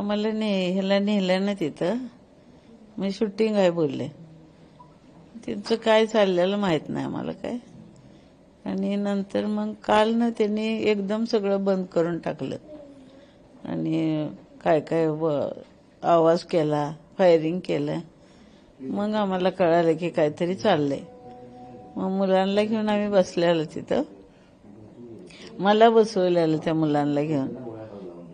आम्हाला ने ह्याला नेलं ना तिथं. मी शूटिंग आहे बोलले. त्यांचं काय चाललेलं माहीत नाही आम्हाला काय. आणि नंतर मग काल ना त्यांनी एकदम सगळं बंद करून टाकलं. आणि काय काय व- आवाज केला फायरिंग केलं. मग आम्हाला कळालं की काहीतरी चाललंय. मग मुलांना घेऊन आम्ही बसलेलो तिथं. मला बसवलेलं त्या मुलांना घेऊन.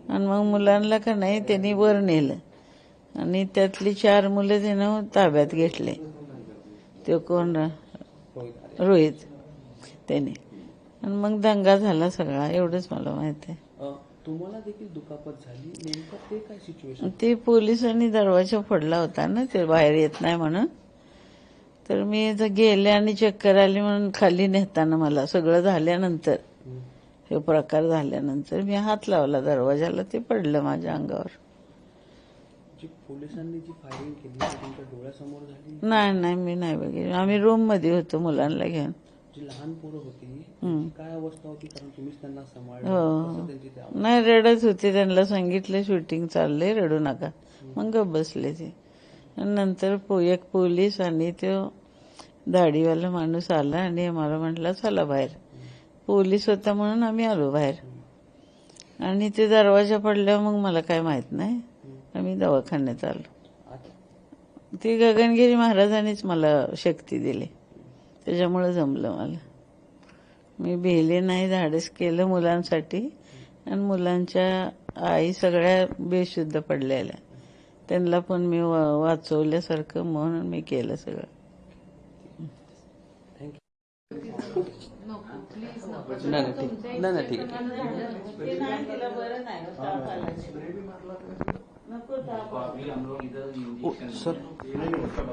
आणि मग मुलांना का नाही त्यांनी वर नेलं. आणि त्यातली चार मुलं त्यानं ताब्यात घेतले. ते कोण? रोहित. त्याने. आणि मग दंगा झाला सगळा एवढंच मला माहिती आहे. तुम्हाला देखील दुखापत झाली. काय सिच्युएशन ते पोलिसांनी दरवाजा फोडला होता ना ते बाहेर येत नाही म्हणून. तर मी गेले आणि चक्कर आली म्हणून खाली नेताना मला सगळं झाल्यानंतर. हे प्रकार झाल्यानंतर मी हात लावला दरवाजाला ते पडलं माझ्या अंगावर. जी पोलिसांनी जी फायरिंग केली ती तुमच्या डोळ्यासमोर झाली? नाही नाही मी नाही बघितलं. आम्ही रूममध्ये होतो मुलांना घेऊन. जी लहान पोरं होती हम्म. काय अवस्था होती? कारण तुम्हीच त्यांना सांभाळलं. हो. कसं त्यांची त्या नाही रडत होते. त्यांना सांगितलं शूटिंग चाललंय रडू नका. मग गप्प बसले ते. आणि नंतर पो- एक पोलीस आणि तो दाढीवाला माणूस आला आणि मला म्हटलं चला बाहेर. पोलीस होता म्हणून आम्ही आलो बाहेर. आणि ते दरवाजा पडल्यावर मग मला काय माहीत नाही. आम्ही दवाखान्यात आलो. ती गगनगिरी महाराजांनीच मला शक्ती दिली. त्याच्यामुळे जमलं मला. मी भेले नाही धाडस केलं मुलांसाठी. आणि मुलांच्या आई सगळ्या बेशुद्ध पडलेल्या. त्यांना पण मी वा- वाचवल्यासारखं म्हणून मी केलं सगळं. नाही नाही ठीक नाही नाही ठीक आहे नको ओ, सर